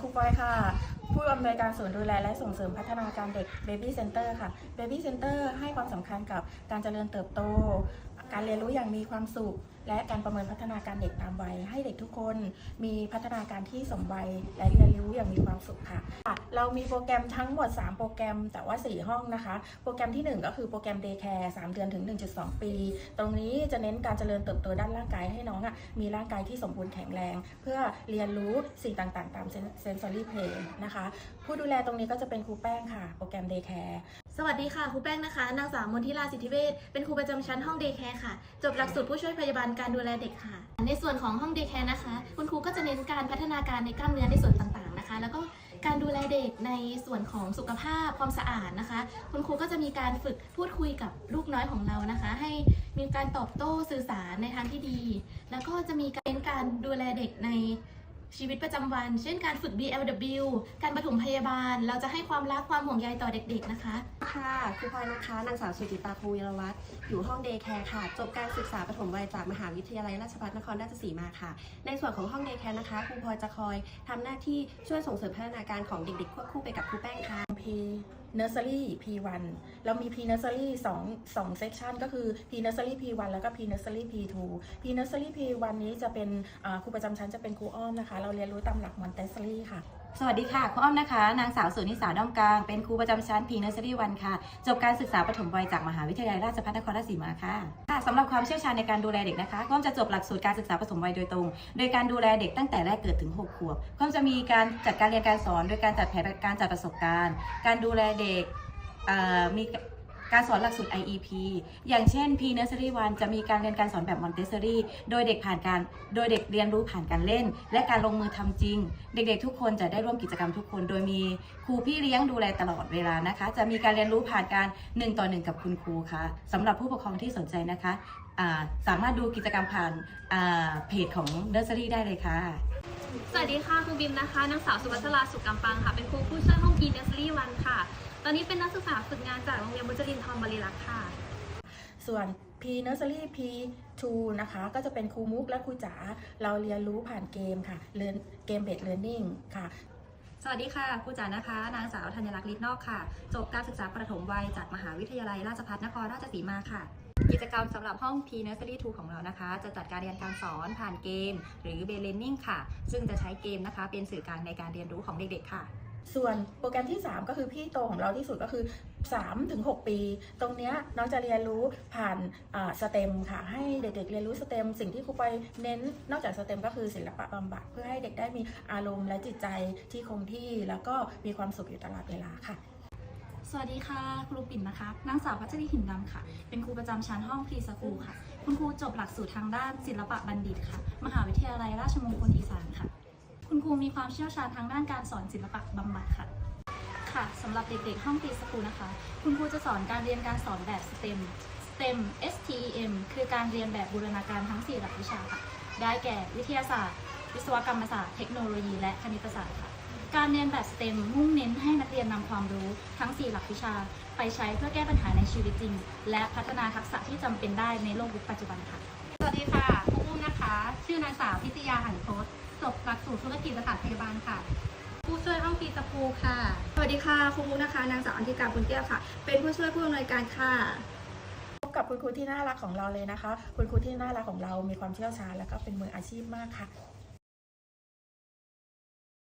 ครูปอยค่ะ ผู้อำนวยการศูนย์ดูแลและส่งเสริมพัฒนาการเด็ก Baby Center ค่ะ Baby Center ให้ความสำคัญกับการเจริญเติบโต การเรียนรู้อย่างมีความสุข และการประเมินพัฒนาการเด็กตามวัยให้เด็กทุกคนมีพัฒนาการที่สมวัยและเรียนรู้อย่างมีความสุขค่ะ เรามีโปรแกรมทั้งหมด 3 โปรแกรมแต่ว่า 4 ห้องนะคะ โปรแกรมทีหนึ่1 ก็คือโปรแกรม Day Care 3เดือนถึง 1.2 ปี ตรงนี้จะเน้นการเจริญเติบโตด้านร่างกายให้น้องอะมีร่างกายที่สมบูรณ์แข็งแรง เพื่อเรียนรู้สิ่งต่างๆ ตามเซนซอรี่เพลย์นะคะ ผู้ดูแลตรงนี้ก็จะเป็นครูแป้งค่ะ โปรแกรม Day Care สวัสดีค่ะครูแป้งนะคะ นางสาวมนทิลาสิทธิเวชเป็นครูประจำชั้นห้องเดย์แคร์ค่ะ จบหลักสูตรผู้ช่วยพยาบาลการดูแลเด็กค่ะ ในส่วนของห้องเดย์แคร์นะคะ คุณครูก็จะเน้นการพัฒนาการในกล้ามเนื้อในส่วนต่างๆนะคะ แล้วก็การดูแลเด็กในส่วนของสุขภาพความสะอาดนะคะ คุณครูก็จะมีการฝึกพูดคุยกับลูกน้อยของเรานะคะ ให้มีการตอบโต้สื่อสารในทางที่ดี แล้วก็จะมีการเน้นการดูแลเด็กใน ชีวิตประจำวัน เช่นการฝึก BLW การปฐมพยาบาล เราจะให้ความรักความห่วงใยต่อเด็กๆนะคะ ค่ะครูพลอยนะคะ นางสาวสุจิตาภูวิรวัตรอยู่ห้องเดย์แคร์ค่ะ จบการศึกษาปฐมวัยจากมหาวิทยาลัยราชภัฏนครราชสีมาค่ะ ในส่วนของห้องเดย์แคร์นะคะครูพลอยจะคอยทำหน้าที่ช่วยส่งเสริมพัฒนาการของเด็กๆควบคู่ไปกับครูแป้งค่ะเนอร์เซอรี่ P1 เรามี P nursery 2 2 section ก็คือ P nursery P1 แล้วก็ P nursery P2 P nursery P1 นี้จะเป็นครูประจำชั้นจะเป็นครูอ้อมนะคะ เราเรียนรู้ตามหลักมอนเตสซอรี่ค่ะ สวัสดีค่ะครูอ้อมนะคะ นางสาวสุนิสาด้อมกลาง เป็นครูประจำชั้นพีเนอร์เซอรี่วันค่ะ จบการศึกษาปฐมวัยจากมหาวิทยาลัยราชภัฏนครราชสีมาค่ะค่ะสำหรับความเชี่ยวชาญในการดูแลเด็กนะคะก็จะจบหลักสูตรการศึกษาปฐมวัยโดยตรง โดยการดูแลเด็กตั้งแต่แรกเกิดถึง 6 ขวบก็จะมีการจัดการเรียนการสอน โดยการจัดแผนการจัดประสบการณ์ การดูแลเด็กมี การสอนหลักสูตร IEP อย่างเช่น P Nursery 1จะมีการเรียนการสอนแบบ Montessori โดยเด็กผ่านการโดยเด็กเรียนรู้ผ่านการเล่น และการลงมือทำจริง เด็กๆ ทุกคนจะได้ร่วมกิจกรรมทุกคน โดยมีครูพี่เลี้ยงดูแลตลอดเวลานะคะ จะมีการเรียนรู้ผ่านการ1ต่อ1กับคุณครูค่ะสำหรับผู้ปกครองที่สนใจนะคะาสามารถดูกิจกรรมผ่านาเพจของ Nursery ได้เลยค่ะ สวัสดีค่ะครูบิมนะคะนางสาวสุวัชราสุขกำปังค่ะ เป็นครูผู้ช่วยห้องพีเนสรี่วันค่ะ ตอนนี้เป็นนักศึกษาฝึกงานจากโรงเรียนบุญจรินทร์บริรักษ์ค่ะ ส่วน P Nursery P2 นะคะ ก็จะเป็นครูมุกและครูจ๋า เราเรียนรู้ผ่านเกมค่ะเรียนเกมเบสเรียนนิ่งค่ะ สวัสดีค่ะครูจ๋านะคะ นางสาวธัญลักษณ์ลิศนอกค่ะ จบการศึกษาประถมวัยจากมหาวิทยาลัยราชภัฏนครราชสีมาค่ะ กิจกรรมสำหรับห้อง P Nursery 2 ของเรานะคะ จะจัดการเรียนการสอนผ่านเกม หรือ b e l e a r n i n g ค่ะ ซึ่งจะใช้เกมนะคะ เป็นสื่อกลางในการเรียนรู้ของเด็กๆค่ะ ส่วนโปรแกรมที่ 3 ก็คือพี่โตของเราที่สุดก็คือ3ถึง6ปี ตรงนี้น้องจะเรียนรู้ผ่านสเต็มค่ะ ให้เด็กๆเรียนรู้สเต็ม สิ่งที่ครูไปเน้นนอกจากสเต็มก็คือศิลปะบำบัดเพื่อให้เด็กได้มีอารมณ์และจิตใจที่คงที่แล้วก็มีความสุขอยู่ตลอดเวลาค่ะสวัสดีค่ะ ครูปิ่นนะคะ นางสาวพัชรีหินดำค่ะ เป็นครูประจำชั้นห้องพรีสคูลค่ะ คุณครูจบหลักสูตรทางด้านศิลปะบัณฑิตค่ะ มหาวิทยาลัยราชมงคลอีสานค่ะ คุณครูมีความเชี่ยวชาญทางด้านการสอนศิลปะบำบัดค่ะค่ะสำหรับเด็กๆ ห้องพรีสคูนะคะ คุณครูจะสอนการเรียนการสอนแบบ STEM STEM STEM คือการเรียนแบบบูรณาการทั้ง 4 หลักวิชาค่ะ ได้แก่วิทยาศาสตร์ วิศวกรรมศาสตร์ เทคโนโลยี และคณิตศาสตร์ค่ะ การเรียนแบบ STEM มุ่งเน้นให้นักเรียนนำความรู้ทั้ง 4 หลักวิชา ไปใช้เพื่อแก้ปัญหาในชีวิตจริง และพัฒนาทักษะที่จำเป็นได้ในโลกยุคปัจจุบันค่ะ สวัสดีค่ะครูอุ้มนะคะ ชื่อนางสาวพิทยาหันโคต จบหลักสูตรธุรกิจสถานพยาบาลค่ะ ผู้ช่วยห้องปีสคูลค่ะ สวัสดีค่ะครูมุกนะคะ นางสาวอันธิกาบุญแก้วค่ะ เป็นผู้ช่วยผู้อำนวยการค่ะพบกับคุณครูที่น่ารักของเราเลยนะคะ คุณครูที่น่ารักของเรามีความเชี่ยวชาญ และก็เป็นมืออาชีพมากค่ะ